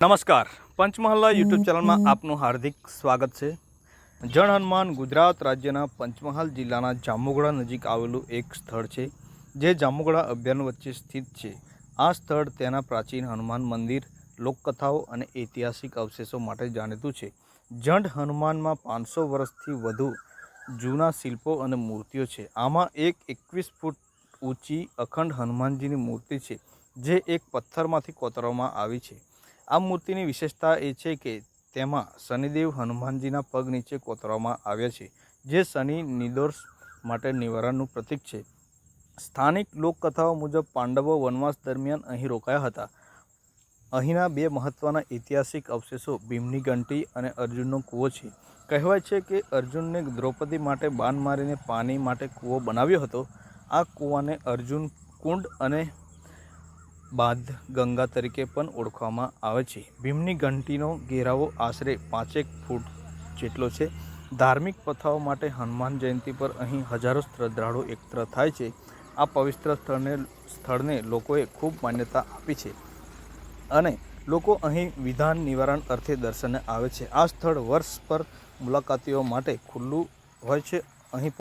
નમસ્કાર. પંચમહાલના યુટ્યુબ ચેનલમાં આપનું હાર્દિક સ્વાગત છે. જણ હનુમાન ગુજરાત રાજ્યના પંચમહાલ જિલ્લાના જાંબુગડા નજીક આવેલું એક સ્થળ છે જે જાંબુગડા અભિયાન વચ્ચે સ્થિત છે. આ સ્થળ તેના પ્રાચીન હનુમાન મંદિર લોકકથાઓ અને ઐતિહાસિક અવશેષો માટે જાણીતું છે. જંડ હનુમાનમાં પાંચસો વર્ષથી વધુ જૂના શિલ્પો અને મૂર્તિઓ છે. આમાં એક એકવીસ ફૂટ ઊંચી અખંડ હનુમાનજીની મૂર્તિ છે જે એક પથ્થરમાંથી કોતરવામાં આવી છે. આ મૂર્તિની વિશેષતા એ છે કે તેમાં શનિદેવ હનુમાનજીના પગ નીચે કોતરવામાં આવ્યા છે, જે શનિ નિર્દોષ માટે નિવારણનું પ્રતીક છે. સ્થાનિક લોકકથાઓ મુજબ પાંડવો વનવાસ દરમિયાન અહીં રોકાયા હતા. અહીંના બે મહત્ત્વના ઐતિહાસિક અવશેષો ભીમની ઘંટી અને અર્જુનનો કૂવો છે. કહેવાય છે કે અર્જુનને દ્રૌપદી માટે બાન મારીને પાણી માટે કૂવો બનાવ્યો હતો. આ કૂવાને અર્જુન કુંડ અને બાદ ગંગા તરીકે પણ ઓળખવામાં આવે છે. ભીમની ઘંટીનો ઘેરાવો આશરે પાંચેક ફૂટ જેટલો છે. ધાર્મિક પ્રથાઓ માટે હનુમાન જયંતિ પર અહીં હજારો શ્રદ્ધાળુઓ એકત્ર થાય છે. આ પવિત્ર સ્થળને સ્થળને લોકોએ ખૂબ માન્યતા આપી છે અને લોકો અહીં વિધાન નિવારણ અર્થે દર્શને આવે છે. આ સ્થળ વર્ષ પર મુલાકાતીઓ માટે ખુલ્લું હોય છે. અહીં